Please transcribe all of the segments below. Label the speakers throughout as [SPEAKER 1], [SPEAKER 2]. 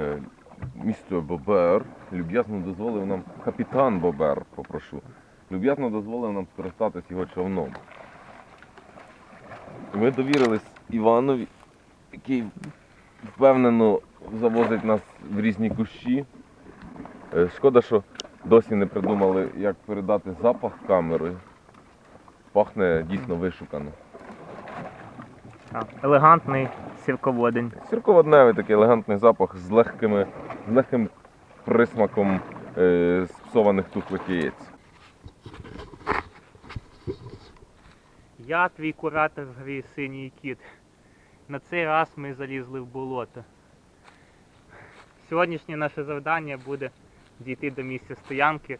[SPEAKER 1] е, місто Бобер люб'язно дозволив нам, капітан Бобер, попрошу, люб'язно дозволив нам скористатись його човном. Ми довірились Іванові, який впевнено завозить нас в різні кущі. Е, Шкода, що досі не придумали, як передати запах камерою. Пахне дійсно вишукано.
[SPEAKER 2] Елегантний сірководень.
[SPEAKER 1] Сірководневий такий елегантний запах з легкими, з легким присмаком е, спсованих тухлих яєць.
[SPEAKER 2] Я твій куратор в грі синій кіт. На цей раз ми залізли в болото. Сьогоднішнє наше завдання буде дійти до місця стоянки,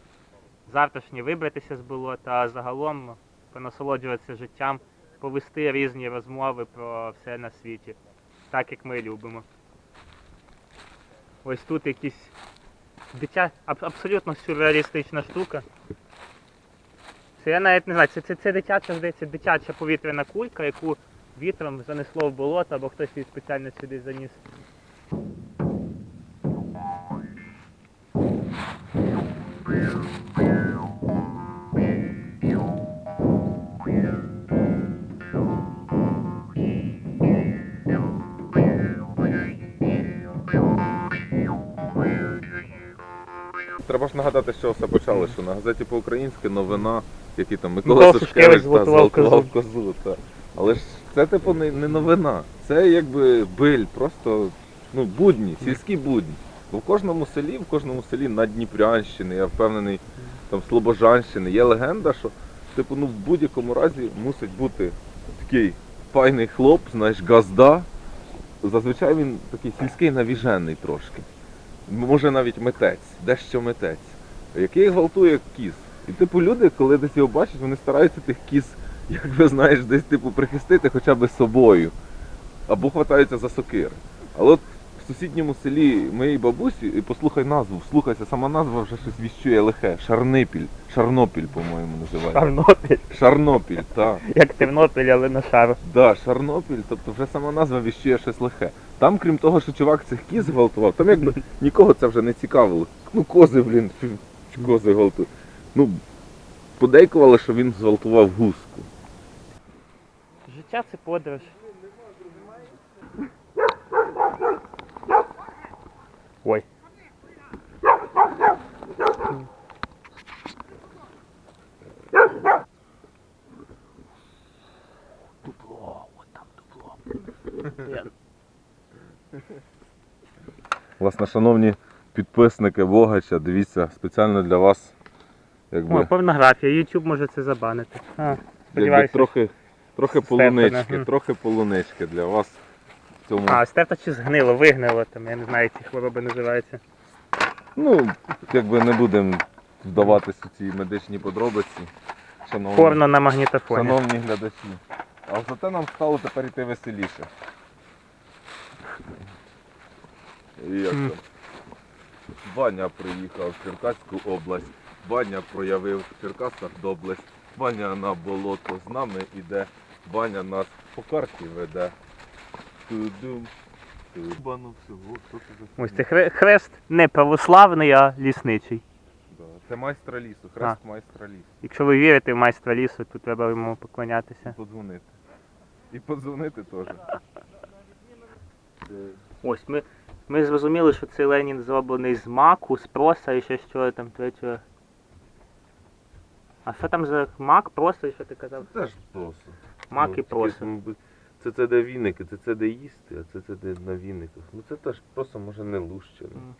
[SPEAKER 2] завтрашнє вибратися з болота, а загалом понасолоджуватися життям, повести різні розмови про все на світі, так як ми любимо. Ось тут якісь дитя... абсолютно сюрреалістична штука. Це я навіть не знаю, це, це, це дитяча, здається, дитяча повітряна кулька, яку вітром занесло в болото, або хтось її спеціально сюди заніс.
[SPEAKER 1] Треба ж нагадати, що все почали, що на газеті по-українськи новина, який там
[SPEAKER 2] Микола Сушкевич зґвалтував
[SPEAKER 1] козу. Та. Але ж це типу не, не новина. Це якби биль, просто ну, будні, сільські будні. Бо в кожному селі, в кожному селі на Дніпрянщини, я впевнений, там Слобожанщини, є легенда, що типу, ну, в будь-якому разі мусить бути такий файний хлоп, знаєш, газда. Зазвичай він такий сільський навіжений трошки. Може навіть митець, дещо митець, який гвалтує кіз. І типу люди, коли десь його бачать, вони стараються тих кіз, як ви знаєш, десь типу прихистити хоча б собою. Або хватаються за сокири. Але от сусідньому селі моїй бабусі, і послухай назву, слухайся, сама назва вже щось віщує лихе. Шарнипіль. Шарнопіль, по-моєму, називається.
[SPEAKER 2] Шарнопіль.
[SPEAKER 1] Шарнопіль, так.
[SPEAKER 2] Як Тернопіль, але на шар.
[SPEAKER 1] Да, Шарнопіль, тобто вже сама назва віщує щось лихе. Там, крім того, що чувак цих кіз гвалтував, там якби нікого це вже не цікавило. Ну, кози, блін, кози гвалтують. Ну, подейкували, що він зґвалтував гуску.
[SPEAKER 2] Життя це подорож. Ой. Дупло, от там дупло.
[SPEAKER 1] Власне, шановні підписники Богача, дивіться, спеціально для вас, якби,
[SPEAKER 2] О, порнографія, YouTube може це забанити. А,
[SPEAKER 1] якби
[SPEAKER 2] сподіваюся.
[SPEAKER 1] трохи, трохи полунички, трохи полунички для вас цьому.
[SPEAKER 2] А, стерта чи згнило, вигнило там, я не знаю, як ці хвороби називаються.
[SPEAKER 1] Ну, якби не будемо вдаватись у ці медичні подробиці. Шановні.
[SPEAKER 2] Порно на магнітофоні.
[SPEAKER 1] Шановні глядачі. А зате нам стало тепер йти веселіше. І Як там? Ваня приїхав в Черкаську область. Ваня проявив в Черкасах доблесть. Ваня на болото з нами іде. Ваня нас по карті веде. Тудум. Тубану всього. Що це за
[SPEAKER 2] Ось це хре- хрест не православний, а лісничий.
[SPEAKER 1] Да, Це майстра лісу, хрест майстра лісу.
[SPEAKER 2] Якщо ви вірите в майстра лісу, то треба йому поклонятися.
[SPEAKER 1] Подзвонити. І подзвонити теж.
[SPEAKER 2] Ось ми, ми зрозуміли, що цей Ленін зроблений з маку, з проса і ще з чого там третього. А що там за мак, проса і що ти казав?
[SPEAKER 1] теж просто.
[SPEAKER 2] Мак
[SPEAKER 1] Ну,
[SPEAKER 2] і проса.
[SPEAKER 1] Це це де віники, це це де їсти, а це це де на віниках. Ну це теж просто може не лужче. ну.
[SPEAKER 2] Мгм.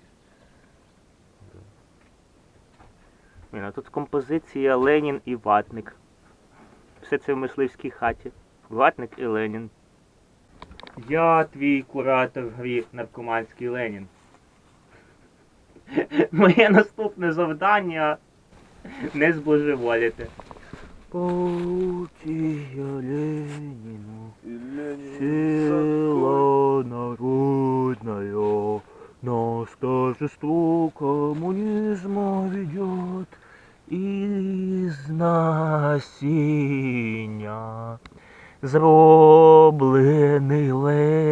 [SPEAKER 2] Блін, а тут композиція Ленін і Ватник. Все це в мисливській хаті. Ватник і Ленін. Я твій куратор в грі наркоманський Ленін. Моє наступне завдання не збожеволіти. Паутія Леніну, сила народная, нас торжество коммунизма ведет из насіння, зроблений Ленін.